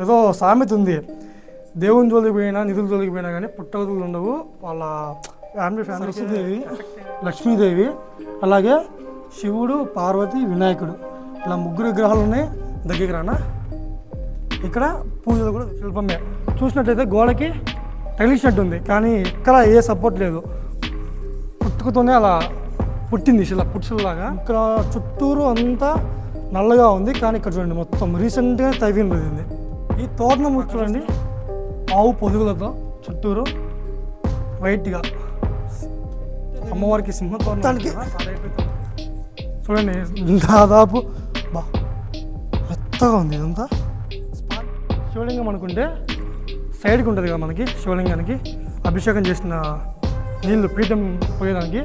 ఏదో సామెత ఉంది. దేవుని జోలికి పోయినా నిధుల జోలికి పోయినా కానీ పుట్టగతులు ఉండవు. వాళ్ళ ఫ్యామిలీ ఫ్యామిలీ సరస్వతీదేవి లక్ష్మీదేవి అలాగే శివుడు పార్వతి వినాయకుడు ఇలా ముగ్గురు విగ్రహాలు ఉన్నాయి. దగ్గరికి రానా? ఇక్కడ పూజలు కూడా శిల్పమే. చూసినట్టయితే గోడకి తగిలించినట్టుంది కానీ ఇక్కడ ఏ సపోర్ట్ లేదు. పుట్టుకతోనే అలా పుట్టింది ఇలా పుట్టులాగా ఇక్కడ చుట్టూరు అంతా నల్లగా ఉంది కానీ ఇక్కడ చూడండి మొత్తం రీసెంట్గా తవ్వింది ఈ తోరణం చూడండి. ఆవు పొదుగులతో చుట్టూరు వైట్గా అమ్మవారికి సింహతోరణానికి చూడండి దాదాపు బా మెత్తగా ఉంది ఇదంతా. శివలింగం అనుకుంటే సైడ్కి ఉంటుంది కదా మనకి శివలింగానికి. అభిషేకం చేసిన నీళ్ళు పీఠం పోయేదానికి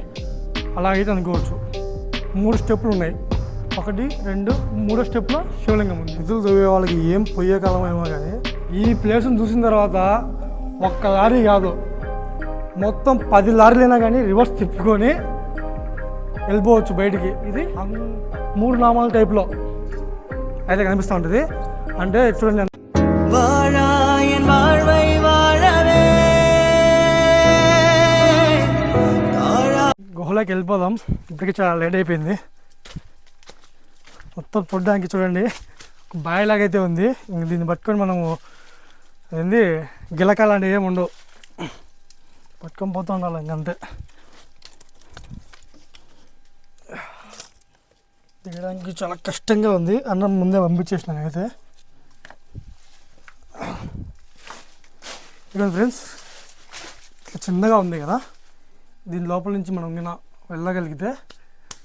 అలాగైతే అనుకోవచ్చు. మూడు స్టెప్పులు ఉన్నాయి. ఒకటి రెండు మూడో స్టెప్లో శివలింగం ఉంది. నిధులు చదివే వాళ్ళకి ఏం పోయే కాలమేమో కానీ ఈ ప్లేస్ని చూసిన తర్వాత ఒక్క లారీ కాదు మొత్తం పది లారీలైనా కానీ రివర్స్ తిప్పుకొని వెళ్ళిపోవచ్చు బయటికి. ఇది మూడు నామాల టైప్లో అయితే కనిపిస్తూ ఉంటుంది. అంటే చూడండి గుహలోకి వెళ్ళిపోదాం. ఇప్పటికీ చాలా లేట్ అయిపోయింది. మొత్తం చూడడానికి చూడండి. బాయిలాగైతే ఉంది. ఇంక దీన్ని పట్టుకొని మనము ఏంది? గిలకాలంటే ఏమి ఉండవు. పట్టుకొని పోతూ ఉండాలి ఇంకంతే దిగడానికి చాలా కష్టంగా ఉంది. అన్నం ముందే పంపించేసిన అయితే ఇక్కడ ఫ్రెండ్స్ ఇట్లా చిన్నగా ఉంది కదా. దీని లోపల నుంచి మనం గిన వెళ్ళగలిగితే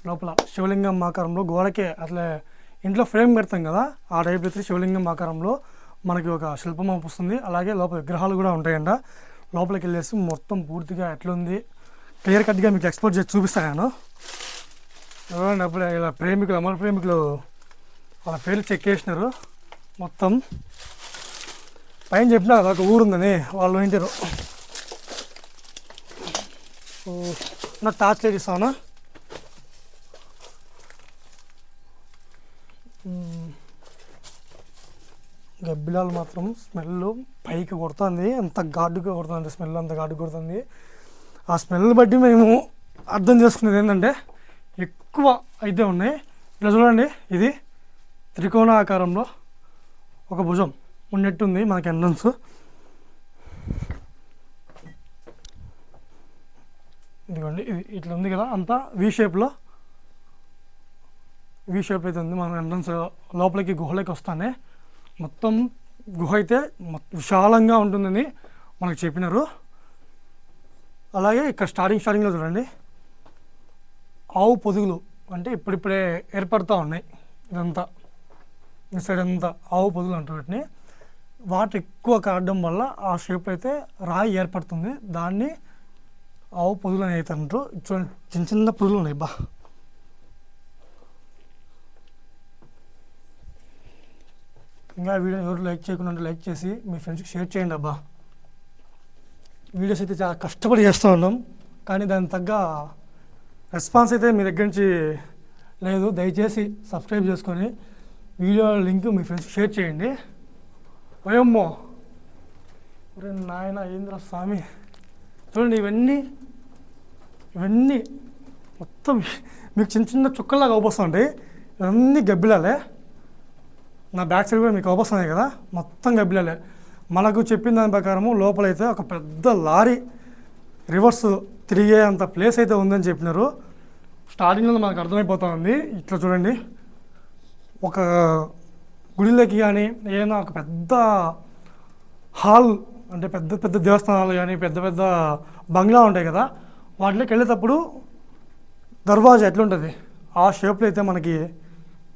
లోపల శివలింగం ఆకారంలో గోడకే అట్లా ఇంట్లో ఫ్రేమ్ పెడతాం కదా ఆ టైప్ అయితే శివలింగం ఆకారంలో మనకి ఒక శిల్పం వస్తుంది అలాగే లోపల విగ్రహాలు కూడా ఉంటాయంట. లోపలికి వెళ్ళేసి మొత్తం పూర్తిగా ఎట్లుంది క్లియర్ కట్గా మీకు ఎక్స్పోర్ట్ చేసి చూపిస్తాను నేను. ఎవరైనా అప్పుడు ఇలా ప్రేమికులు అమర ప్రేమికులు వాళ్ళ పేర్లు చెక్ చేసినారు. మొత్తం పైన చెప్పినా కదా ఒక ఊరుందని వాళ్ళు వింటారు. ఓ, నా టార్చ్ లైట్ ఇస్తాను బిలాల్ మాత్రం స్మెల్ పైకి కొడుతుంది. అంత ఘాటుగా కొడుతుంది స్మెల్ అంత ఘాటుగా కొడుతుంది. ఆ స్మెల్ బట్టి మేము అర్థం చేసుకునేది ఏంటంటే ఎక్కువ అయితే ఉన్నాయి. ఇలా చూడండి ఇది త్రికోణ ఆకారంలో ఒక భుజం ఉన్నట్టుంది మనకి ఎంట్రన్స్. ఇదిగోండి ఇది ఇట్లా ఉంది కదా అంతా వి షేప్లో వి షేప్ అయితే ఉంది. మనం ఎంట్రన్స్ లోపలికి గుహలోకి వస్తానే మొత్తం గుహ అయితే విశాలంగా ఉంటుందని మనకు చెప్పినారు. అలాగే ఇక్కడ స్టార్టింగ్ స్టార్టింగ్లో చూడండి. ఆవు పొదుగులు అంటే ఇప్పుడిప్పుడే ఏర్పడుతూ ఉన్నాయి. ఇదంతా. ఈ సైడ్ అంతా ఆవు పొదుగులు అంటారు వాటిని. వాటర్ ఎక్కువ కారడం వల్ల ఆ షేప్ అయితే రాయి ఏర్పడుతుంది. దాన్ని ఆవు పొదుగులు అని అయితే అంటారు. చూడండి చిన్న చిన్న పొదుగులు ఉన్నాయి బా. ఇంకా వీడియో ఎవరు లైక్ చేయకుండా లైక్ చేసి మీ ఫ్రెండ్స్కి షేర్ చేయండి అబ్బా. వీడియోస్ అయితే చాలా కష్టపడి చేస్తూ ఉన్నాం కానీ దానికి తగ్గ రెస్పాన్స్ అయితే మీ దగ్గర నుంచి లేదు. దయచేసి సబ్స్క్రైబ్ చేసుకొని వీడియో లింక్ మీ ఫ్రెండ్స్కి షేర్ చేయండి. ఓయమ్మో ఒరే నాయన ఏంద్ర స్వామి? చూడండి ఇవన్నీ ఇవన్నీ మొత్తం మీకు చిన్న చిన్న చుక్కల్లాగా అవపోస్తుంటాయి ఇవన్నీ గబ్బిలాలే. నా బ్యాక్ సైడ్ కూడా మీకు అవుపస్తున్నాయి కదా? మొత్తం గబ్బిలాలే. మనకు చెప్పిన దాని ప్రకారము లోపలైతే ఒక పెద్ద లారీ రివర్స్ తిరిగే అంత ప్లేస్ అయితే ఉందని చెప్పినారు. స్టార్టింగ్లో మనకు అర్థమైపోతా ఉంది. ఇట్లా చూడండి. ఒక గుడిలోకి కానీ ఏదైనా ఒక పెద్ద హాల్ అంటే పెద్ద పెద్ద దేవస్థానాలు కానీ పెద్ద పెద్ద బంగ్లా ఉంటాయి కదా? వాటిలోకి వెళ్ళేటప్పుడు దర్వాజా ఎట్లుంటుంది? ఆ షేప్లో అయితే మనకి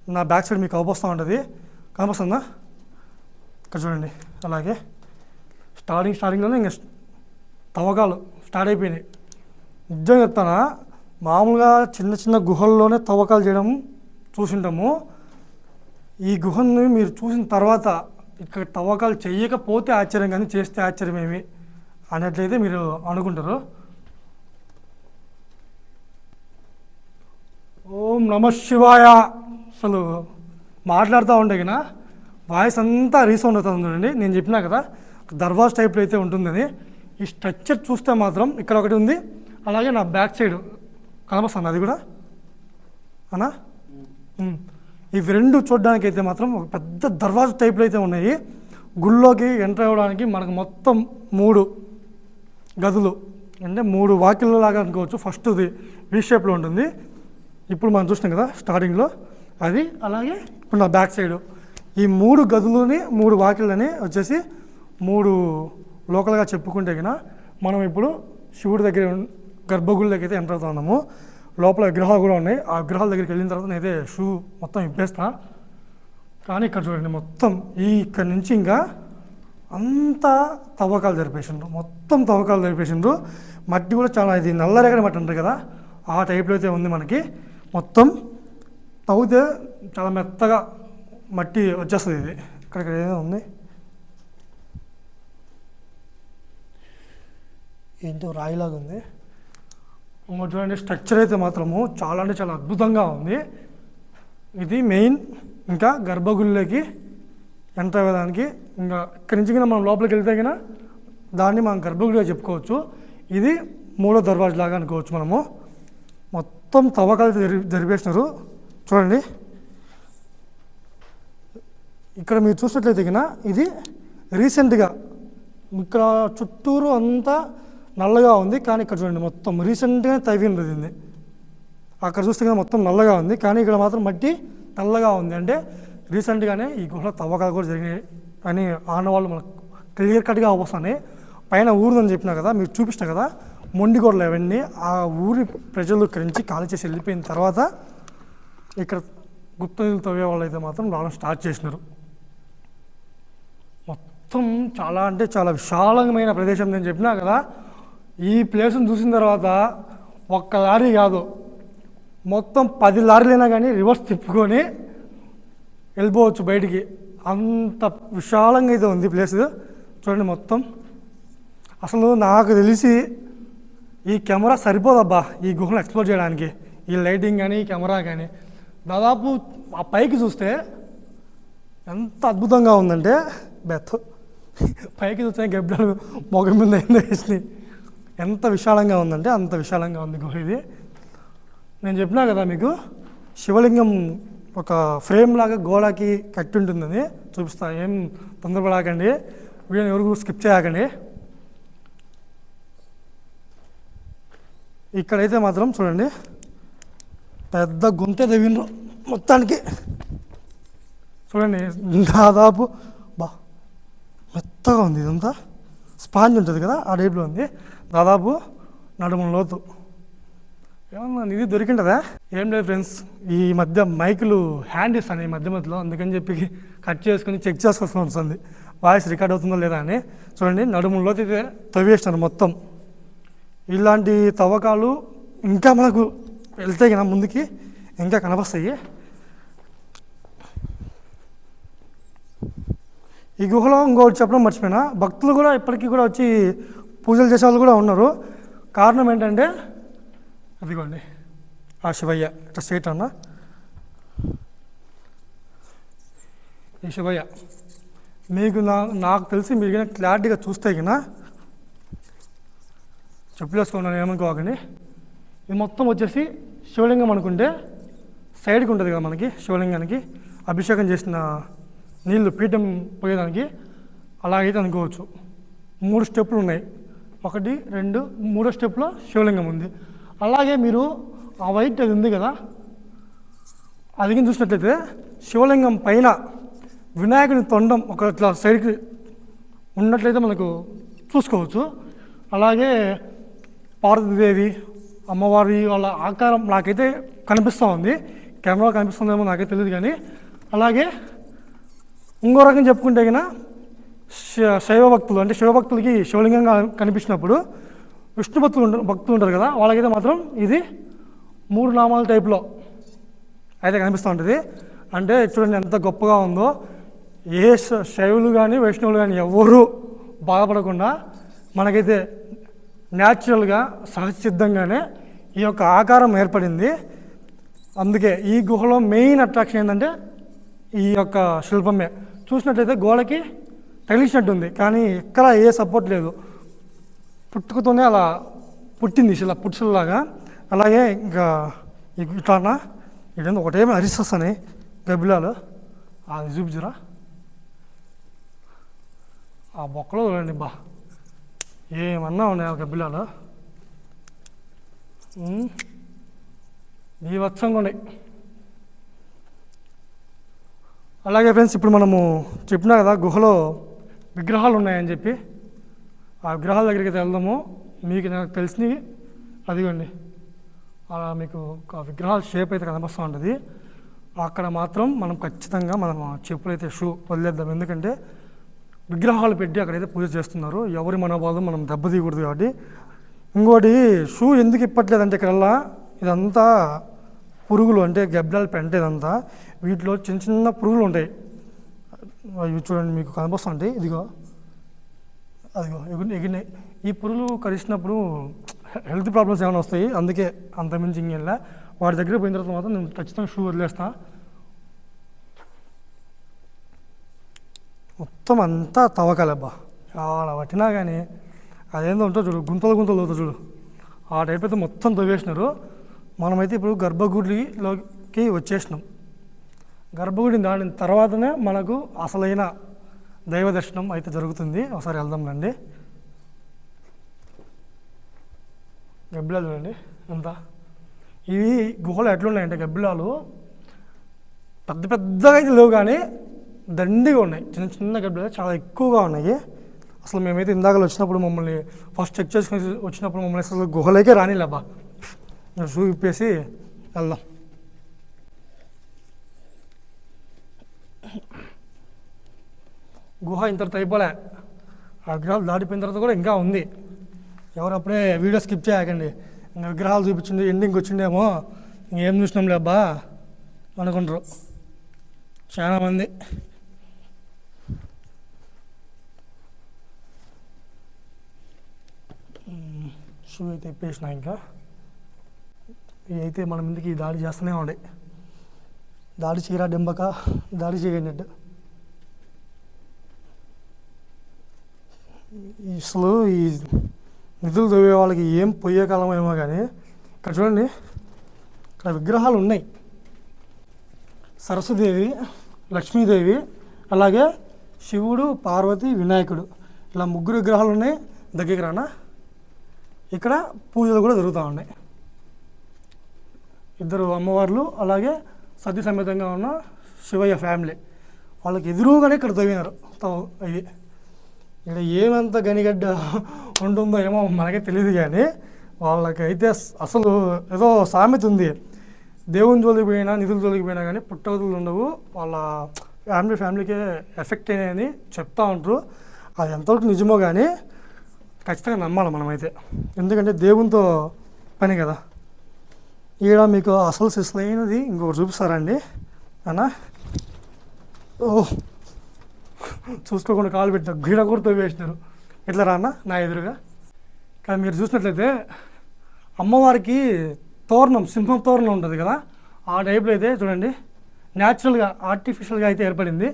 నా బ్యాక్ సైడ్ మీకు అవపస్తూ ఉంటుంది. కనిపిస్తుందా ఇక్కడ చూడండి అలాగే. స్టార్టింగ్ స్టార్టింగ్లోనే ఇంకా తవ్వకాలు స్టార్ట్ అయిపోయినాయి. నిజంగా చెప్తానా? మామూలుగా చిన్న చిన్న గుహల్లోనే తవ్వకాలు చేయడం చూసింటాము. ఈ గుహని మీరు చూసిన తర్వాత ఇక్కడ తవ్వకాలు చేయకపోతే ఆశ్చర్యం కానీ చేస్తే ఆశ్చర్యం ఏమి అన్నట్లయితే మీరు అనుకుంటారు. ఓం నమ శివాయ అసలు మాట్లాడుతూ ఉంటే కదా వాయిస్ అంతా రీసౌండ్ అవుతుంది చూడండి. నేను చెప్పినా కదా దర్వాజ్ టైప్లో అయితే ఉంటుందని. ఈ స్ట్రక్చర్ చూస్తే మాత్రం ఇక్కడ ఒకటి ఉంది. అలాగే నా బ్యాక్ సైడ్ కనపస్తుంది అది కూడా. అనా? ఇవి రెండు చూడడానికి అయితే మాత్రం ఒక పెద్ద దర్వాజ టైప్లో అయితే ఉన్నాయి. గుళ్ళోకి ఎంటర్ అవ్వడానికి మనకు మొత్తం మూడు గదులు. అంటే మూడు వాకిళ్ళలాగా అనుకోవచ్చు. ఫస్ట్ది వీ షేప్లో ఉంటుంది. ఇప్పుడు మనం చూసినాం కదా స్టార్టింగ్లో అది అలాగే ఇప్పుడు నా బ్యాక్ సైడ్. ఈ మూడు గదులని మూడు వాకిళ్ళని వచ్చేసి మూడు లోకల్గా చెప్పుకుంటే కన్నా మనం ఇప్పుడు శివుడి దగ్గర ఉన్- గర్భగుడి దగ్గర అయితే ఎంటర్ అవుతా ఉన్నాము. లోపల విగ్రహాలు కూడా ఉన్నాయి. ఆ విగ్రహాల దగ్గరికి వెళ్ళిన తర్వాత నేనైతే షూ మొత్తం ఇప్పేస్తా. కానీ ఇక్కడ చూడండి మొత్తం ఈ ఇక్కడ నుంచి ఇంకా అంతా తవ్వకాలు జరిపేసిండ్రు. మొత్తం తవ్వకాలు జరిపేసిండ్రు. మట్టి కూడా చాలా ఇది నల్లరేగడి మట్టి అంటారు కదా ఆ టైప్లో అయితే ఉంది మనకి. మొత్తం తవ్వితే చాలా మెత్తగా మట్టి వచ్చేస్తుంది ఇది. ఇక్కడ ఇక్కడ ఏదో ఉంది. ఏంటో రాయిలాగా ఉంది. ఇంకోటి చూడండి స్ట్రక్చర్ అయితే మాత్రము చాలా అంటే చాలా అద్భుతంగా ఉంది. ఇది మెయిన్ ఇంకా గర్భగుళ్ళకి ఎంటర్ అవ్వడానికి ఇంకా ఇక్కడి నుంచి మనం లోపలికి వెళ్తే కన్నా దాన్ని మనం గర్భగుడిగా చెప్పుకోవచ్చు. ఇది మూడో దర్వాజ లాగా అనుకోవచ్చు మనము. మొత్తం తవ్వకాలు జరి జరిపేసినారు. చూడండి. ఇక్కడ మీరు చూసినట్లయితే కన్నా ఇది రీసెంట్గా ఇక్కడ చుట్టూరు అంతా నల్లగా ఉంది. కానీ ఇక్కడ చూడండి మొత్తం రీసెంట్గా తవ్వింది దీన్ని. అక్కడ చూస్తే కదా మొత్తం నల్లగా ఉంది. కానీ ఇక్కడ మాత్రం మట్టి నల్లగా ఉంది. అంటే రీసెంట్గానే ఈ గుహలో తవ్వకాలు కూడా జరిగినాయి. అని ఆనవాళ్ళు మనకు క్లియర్ కట్గా వస్తున్నాయి పైన ఊరుదని చెప్పినా కదా మీరు చూపించిన కదా మొండిగోడలు అవన్నీ ఆ ఊరి ప్రజలు ఇక్కడి నుంచి ఖాళీ చేసి వెళ్ళిపోయిన తర్వాత ఇక్కడ గుప్త నిధులు తవ్వే వాళ్ళైతే అయితే మాత్రం రావడం స్టార్ట్ చేసినారు. మొత్తం చాలా అంటే చాలా విశాలమైన ప్రదేశం నేను చెప్పినా కదా ఈ ప్లేస్ని చూసిన తర్వాత ఒక్క లారీ కాదు మొత్తం పది లారీలైనా కానీ రివర్స్ తిప్పుకొని వెళ్ళిపోవచ్చు బయటికి. అంత విశాలంగా అయితే ఉంది ప్లేస్. చూడండి మొత్తం. అసలు నాకు తెలిసి ఈ కెమెరా సరిపోదబ్బా ఈ గుహను ఎక్స్ప్లోర్ చేయడానికి. ఈ లైటింగ్ కానీ ఈ కెమెరా కానీ. దాదాపు ఆ పైకి చూస్తే ఎంత అద్భుతంగా ఉందంటే బెత్. పైకి చూస్తే గబ్బిలాలు మొగం మీద వేసినాయి? ఎంత విశాలంగా ఉందంటే అంత విశాలంగా ఉంది గుహ ఇది. నేను చెప్పినా కదా మీకు శివలింగం ఒక ఫ్రేమ్ లాగా గోడకి కట్టి ఉంటుందని చూపిస్తా. ఏం తొందరపడకండి. వీడియోని ఎవరు స్కిప్ చేయకండి. ఇక్కడైతే మాత్రం చూడండి. పెద్ద గుంత తవ్విండ్రు మొత్తానికి. చూడండి. దాదాపు బా మెత్తగా ఉంది ఇదంతా. స్పాంజ్ ఉంటుంది కదా ఆ టైప్లో ఉంది. దాదాపు నడుము లోతు. ఏమన్నా ఇది దొరికింటదా ఏం లేదు ఫ్రెండ్స్ ఈ మధ్య మైకులు హ్యాండ్ ఇస్తాను ఈ మధ్య మధ్యలో. అందుకని చెప్పి కట్ చేసుకుని చెక్ చేసుకోవాల్సి వస్తుంది వాయిస్ రికార్డ్ అవుతుందో లేదా అని. చూడండి నడుములో అయితే తవ్వేసినారు మొత్తం. ఇలాంటి తవ్వకాలు ఇంకా మనకు వెళ్తే కదా ముందుకి ఇంకా కనపస్తాయి ఈ గుహలో ఇంకోటి చెప్పడం మర్చిపోయినా భక్తులు కూడా ఇప్పటికీ కూడా వచ్చి పూజలు చేసే వాళ్ళు కూడా ఉన్నారు. కారణం ఏంటంటే అదిగోండి ఆ శివయ్య ఇట్లా స్ట్రైట్ అన్న. ఈ శివయ్య మీకు నా నాకు తెలిసి మీరు కానీ క్లారిటీగా చూస్తే కన్నా చెప్పులేసుకున్నాను ఏమనుకోకండి ఇది మొత్తం వచ్చేసి శివలింగం అనుకుంటే సైడ్కి ఉంటుంది కదా మనకి శివలింగానికి. అభిషేకం చేసిన నీళ్ళు పీఠం పోయేదానికి అలాగైతే అనుకోవచ్చు. మూడు స్టెప్పులు ఉన్నాయి. ఒకటి రెండు మూడో స్టెప్లో శివలింగం ఉంది. అలాగే మీరు ఆ వైట్ అది ఉంది కదా అది చూసినట్లయితే శివలింగం పైన వినాయకుని తొండం ఒక ఇట్లా సైడ్కి ఉన్నట్లయితే మనకు చూసుకోవచ్చు. అలాగే పార్వతీదేవి అమ్మవారి వాళ్ళ ఆకారం నాకైతే కనిపిస్తూ ఉంది. కెమెరా కనిపిస్తుందేమో నాకైతే తెలియదు కానీ. అలాగే ఇంకో రకం చెప్పుకుంటే కన్నా శ- శైవ భక్తులు అంటే శివభక్తులకి శివలింగంగా కనిపించినప్పుడు విష్ణు భక్తులు ఉంటారు భక్తులు ఉంటారు కదా వాళ్ళకైతే మాత్రం ఇది మూడు నామాల టైప్లో అయితే కనిపిస్తూ ఉంటుంది. అంటే చూడండి ఎంత గొప్పగా ఉందో. ఏ శ- శైవులు కానీ వైష్ణవులు కానీ ఎవరు బాధపడకుండా మనకైతే న్యాచురల్గా సహజసిద్ధంగానే ఈ యొక్క ఆకారం ఏర్పడింది. అందుకే ఈ గుహలో మెయిన్ అట్రాక్షన్ ఏంటంటే ఈ యొక్క శిల్పమే. చూసినట్లయితే గోడకి తగిలించినట్టు ఉంది కానీ ఎక్కడ ఏ సపోర్ట్ లేదు. పుట్టుకతోనే అలా పుట్టింది ఇలా పుట్టులాగా అలాగే ఇంకా ఇ- ఇట్లానా ఇదేందో ఒకటేమో అరిస్తాయి గబిలాలు. అది చూపించురా. ఆ బొక్కలో చూడండి బా. ఏమన్నా ఉన్నాయి ఆ గబ్బిలాలు ఉమ్. బీభత్సంగా ఉన్నాయి. అలాగే ఫ్రెండ్స్ ఇప్పుడు మనము చెప్పినా కదా గుహలో విగ్రహాలు ఉన్నాయని చెప్పి. ఆ విగ్రహాల దగ్గరికి అయితే వెళ్దాము. మీకు నాకు తెలిసినవి. అదిగోండి. అలా మీకు ఒక విగ్రహాల షేప్ అయితే కనిపిస్తూ ఉంటుంది. అక్కడ మాత్రం మనం ఖచ్చితంగా మనం చెప్పులు అయితే షూ వదిలేద్దాం. ఎందుకంటే విగ్రహాలు పెట్టి అక్కడైతే పూజ చేస్తున్నారు. ఎవరి మనోభావం మనం దెబ్బతీయకూడదు కాబట్టి. ఇంకోటి షూ ఎందుకు ఇప్పట్లేదంటే ఇక్కడల్లా ఇదంతా పురుగులు అంటే గబ్బిలాలు పెంట ఇదంతా. వీటిలో చిన్న చిన్న పురుగులు ఉంటాయి. అవి చూడండి మీకు కనిపిస్తుంటాయి ఇదిగో అదిగో ఎగినాయి ఈ పురుగులు కరిచినప్పుడు హెల్త్ ప్రాబ్లమ్స్ ఏమైనా వస్తాయి? అందుకే అంతమించి ఇంకెళ్ళా వాడి దగ్గర పోయిన తర్వాత మాత్రం నేను ఖచ్చితంగా షూ వదిలేస్తాను మొత్తం అంతా తవ్వకాలబ్బా. చాలా పట్టినా కానీ అదేందో ఉంటుందో చూడు గుంతలు గుంతలు అవుతుంది చూడు. ఆ టైప్ అయితే మొత్తం తవ్వేసినారు. మనమైతే ఇప్పుడు గర్భగుడిలోకి వచ్చేసినాం. గర్భగుడిని దాటిన తర్వాతనే మనకు అసలైన దైవ దర్శనం అయితే జరుగుతుంది. ఒకసారి వెళ్దాం రండి. గబ్బిలాలు చూడండి ఎంత? ఇవి గుహలు ఎట్లున్నాయంటే గబ్బిలాలు పెద్ద పెద్దగా అయితే లేవు కానీ దండిగా ఉన్నాయి. చిన్న చిన్న గడ్డలు చాలా ఎక్కువగా ఉన్నాయి. అసలు మేమైతే ఇందాక వచ్చినప్పుడు మమ్మల్ని ఫస్ట్ చెక్ చేసుకుని వచ్చినప్పుడు మమ్మల్ని అసలు గుహలోకే రానిలేబా షూ ఇప్పేసి వెళ్దాం. గుహ ఇంతటితో అయిపోలే ఆ విగ్రహాలు దాటిపోయిన తర్వాత కూడా ఇంకా ఉంది. ఎవరు అప్పుడే వీడియో స్కిప్ చేయకండి. ఇంకా విగ్రహాలు చూపించింది ఎండింగ్ వచ్చిండేమో ఇంకేం చూసినాంలే అబ్బా అనుకుంటారు. చాలామంది మ్మ్. షూ అయితే ఇప్పేసిన ఇంకా. అయితే మన ముందుకి దాడి చేస్తూనే ఉండే దాడి చేయరా డెంబక? దాడి చేయనట్టు ఈ అసలు ఈ నిధులు తవ్వే వాళ్ళకి ఏం పోయే కాలం ఏమో కానీ ఇక్కడ చూడండి. ఇక్కడ విగ్రహాలు ఉన్నాయి. సరస్వదేవి లక్ష్మీదేవి అలాగే శివుడు పార్వతి వినాయకుడు. ఇలా ముగ్గురు విగ్రహాలు ఉన్నాయి. దగ్గరికి రానా? ఇక్కడ పూజలు కూడా జరుగుతూ ఉన్నాయి. ఇద్దరు అమ్మవార్లు అలాగే సతీ సమేతంగా ఉన్న శివయ్య ఫ్యామిలీ. వాళ్ళకి ఎదురుగానే ఇక్కడ తవ్వినారు. తవ్వు ఇవి. ఇక్కడ ఏమంత గనిగడ్డ ఉంటుందో ఏమో మనకే తెలియదు కానీ వాళ్ళకైతే అసలు ఏదో సామెత ఉంది. దేవుని జోలికిపోయినా నిధులు జోలికిపోయినా కానీ పుట్టగతులు ఉండవు. వాళ్ళ ఫ్యామిలీ ఫ్యామిలీకే ఎఫెక్ట్ అయినాయని చెప్తా ఉంటారు. అది ఎంతవరకు నిజమో కానీ ఖచ్చితంగా నమ్మాలి మనమైతే. ఎందుకంటే దేవునితో పని కదా. ఈడ మీకు అసలు సిస్లైనది ఇంకొకటి చూపిస్తారండి. అన్నా ఓ. చూసుకోకుండా కాలు పెట్టిన గీడ కూడా వేసినారు. ఎట్లా రాన్న నా ఎదురుగా. కానీ మీరు చూసినట్లయితే అమ్మవారికి తోరణం సింహం తోరణం ఉంటుంది కదా. ఆ టైప్లో అయితే చూడండి. న్యాచురల్గా ఆర్టిఫిషియల్గా అయితే ఏర్పడింది.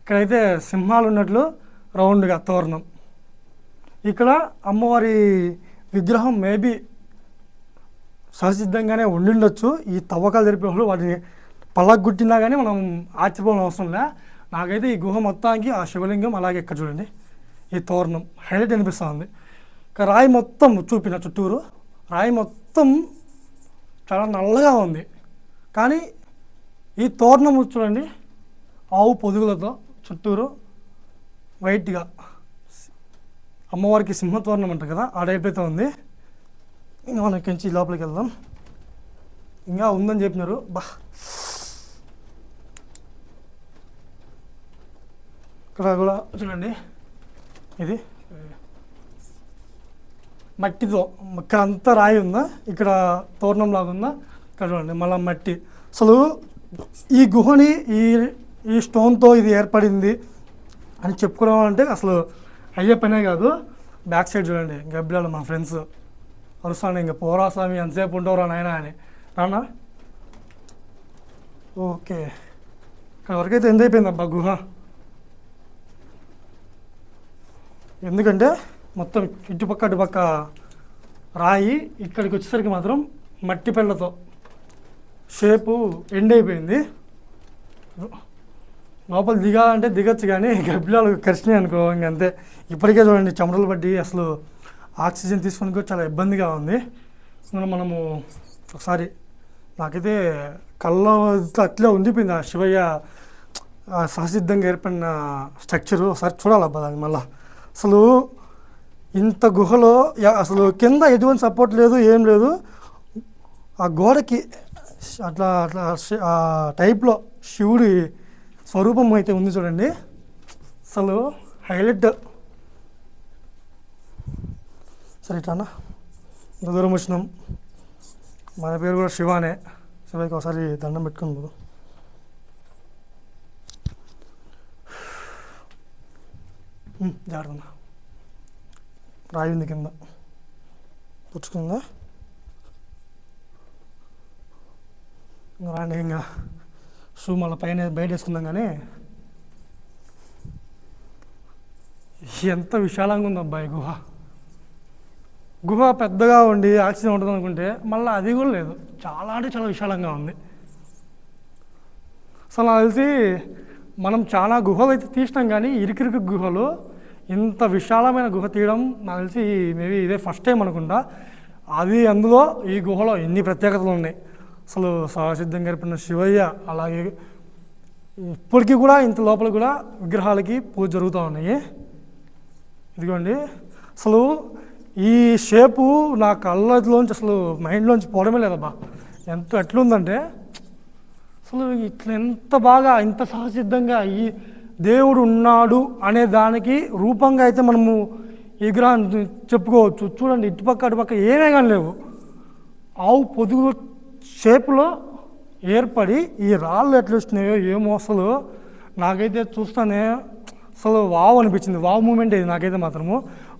ఇక్కడైతే సింహాలు ఉన్నట్లు రౌండ్గా తోరణం. ఇక్కడ అమ్మవారి విగ్రహం మేబీ సహసిద్ధంగానే ఉండిండొచ్చు. ఈ తవ్వకాలు జరిపినప్పుడు వాళ్ళు వాటిని గుట్టినా కానీ మనం ఆశ్చర్యపోవడం అవసరం లే. నాకైతే ఈ గుహ మొత్తానికి ఆ శివలింగం అలాగే ఇక్కడ చూడండి. ఈ తోరణం హైలైట్ అనిపిస్తూ ఉంది రాయి మొత్తం చూపిన చుట్టూరు. రాయి మొత్తం చాలా నల్లగా ఉంది. కానీ ఈ తోరణం చూడండి. ఆవు పొదుగులతో చుట్టూరు వైట్గా అమ్మవారికి సింహతోరణం అంట కదా ఆ టైప్ అయితే ఉంది. ఇంకా మనం ఇక్కడి నుంచి లోపలికి వెళ్దాం. ఇంకా ఉందని చెప్పినారు. బా. ఇక్కడ కూడా చూడండి. ఇది మట్టితో ఇక్కడ అంతా రాయి ఉందా? ఇక్కడ తోరణం లాగా ఉందా? ఇక్కడ చూడండి మళ్ళీ మట్టి. అసలు ఈ గుహని ఈ ఈ స్టోన్తో ఇది ఏర్పడింది అని చెప్పుకోవడం అంటే అసలు అయ్యే పనే కాదు బ్యాక్ సైడ్ చూడండి. గబ్బిలాలు మా ఫ్రెండ్స్ అరుస్తాను ఇంకా పోరా స్వామి ఎంతసేపు ఉండవురా నాయన అని. రానా ఓకే. ఇక్కడ వరకైతే ఎంత అయిపోయింది అబ్బా గుహ. ఎందుకంటే మొత్తం ఇటుపక్క అటుపక్క రాయి ఇక్కడికి వచ్చేసరికి మాత్రం మట్టి పెళ్ళతో. షేపు ఎండ్ అయిపోయింది. లోపల దిగాలంటే దిగొచ్చు కానీ గబ్బిలాలు కరిచినాయి అనుకో ఇంకంతే ఇప్పటికే చూడండి చెమటలు పట్టి అసలు ఆక్సిజన్ తీసుకొని కూడా చాలా ఇబ్బందిగా ఉంది. మనము ఒకసారి నాకైతే కళ్ళ అట్లే ఉండిపోయింది ఆ శివయ్య సహసిద్ధంగా ఏర్పడిన స్ట్రక్చరు. ఒకసారి చూడాలబ్బా దాన్ని మళ్ళా. అసలు ఇంత గుహలో అసలు కింద ఎటువంటి సపోర్ట్ లేదు ఏం లేదు. ఆ గోడకి అట్లా అట్లా ఆ టైప్లో శివుడి స్వరూపం అయితే ఉంది చూడండి. అసలు హైలైట్. సరే ఇట్లా అన్న ఇంత దూరం వచ్చినాం. మన పేరు కూడా శివానే. శివకి ఒకసారి దండం పెట్టుకుందాం జాగ్రత్త రాయి ఉంది కింద. పుచ్చుకుందా? రాండి ఇంకా. షూ మళ్ళీ పైన బయట వేసుకుందాం కానీ. ఎంత విశాలంగా ఉంది అబ్బాయి గుహ. గుహ పెద్దగా ఉండి ఆక్సిజన్ ఉంటుంది అనుకుంటే మళ్ళీ అది కూడా లేదు. చాలా అంటే చాలా విశాలంగా ఉంది. అసలు నాకు తెలిసి మనం చాలా గుహలు అయితే తీసినాం కానీ ఇరికిరికి గుహలు ఇంత విశాలమైన గుహ తీయడం నాకు తెలిసి మేబీ ఇదే ఫస్ట్ టైం అనుకుంటా. అది అందులో ఈ గుహలో ఎన్ని ప్రత్యేకతలు ఉన్నాయి. అసలు సహసిద్ధంగా ఏర్పడిన శివయ్య అలాగే ఇప్పటికీ కూడా ఇంత లోపల కూడా విగ్రహాలకి పూజ జరుగుతూ ఉన్నాయి. ఇదిగోండి. అసలు ఈ షేపు నా కళ్ళలోంచి అసలు మైండ్లోంచి పోవడమే లేదబ్బా. ఎంత ఎట్లుందంటే అసలు ఇట్లా ఎంత బాగా ఇంత సహసిద్ధంగా ఈ దేవుడు ఉన్నాడు అనే దానికి రూపంగా అయితే మనము ఈ విగ్రహాన్ని చెప్పుకోవచ్చు. చూడండి ఇటుపక్క అటుపక్క ఏమే కానీ లేవు. ఆవు పొదుగు షేప్లో ఏర్పడి ఈ రాళ్ళు ఎట్లా వచ్చినాయో ఏమో అసలు నాకైతే చూస్తానే అసలు వావ్ అనిపించింది. వావ్ మూమెంట్ ఇది నాకైతే మాత్రము.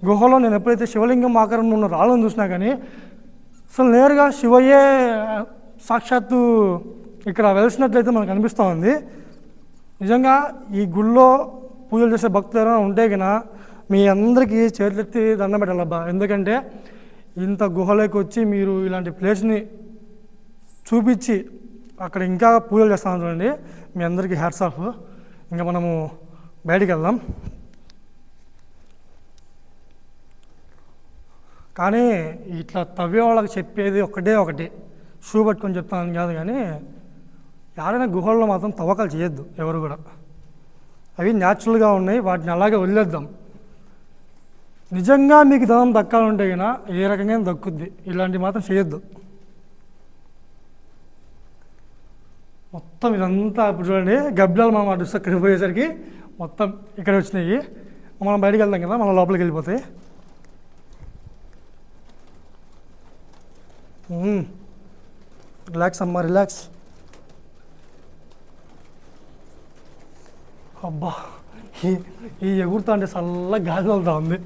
గుహలో నేను ఎప్పుడైతే శివలింగం ఆకారంలో ఉన్న రాళ్ళను చూసినా కానీ అసలు నేరుగా శివయ్యే సాక్షాత్తు ఇక్కడ వెలిసినట్లయితే మనకు అనిపిస్తూ ఉంది. నిజంగా ఈ గుళ్ళో పూజలు చేసే భక్తులు ఎవరైనా ఉంటే కన్నా మీ అందరికీ చేతులెత్తి దండం పెట్టాలబ్బా. ఎందుకంటే ఇంత గుహలోకి వచ్చి మీరు ఇలాంటి ప్లేస్ని చూపించి అక్కడ ఇంకా పూజలు చేస్తాను చూడండి. మీ అందరికీ హ్యాట్స్ ఆఫ్ ఇంకా మనము బయటికి వెళ్దాం. కానీ ఇట్లా తవ్వే వాళ్ళకి చెప్పేది ఒకటే ఒకటి. షూ పట్టుకొని చెప్తాను కాదు కానీ ఎవరైనా గుహల్లో మాత్రం తవ్వకాలు చేయొద్దు ఎవరు కూడా. అవి న్యాచురల్గా ఉన్నాయి వాటిని అలాగే వదిలేద్దాం. నిజంగా మీకు ధనం దక్కాలంటే కన్నా ఏ రకంగా దక్కుద్ది. ఇలాంటివి మాత్రం చేయొద్దు. మొత్తం ఇదంతా ఇప్పుడు చూడండి. గబ్బిలాలు మనం అటు ఇక్కడ పోయేసరికి మొత్తం ఇక్కడ వచ్చినాయి. మనం బయటకు వెళ్దాం కదా మనం లోపలికి వెళ్ళిపోతాయి రిలాక్స్ అమ్మా రిలాక్స్. అబ్బా ఈ ఈ ఎగురుతా అంటే చల్ల గాలి వెళ్తా ఉంది.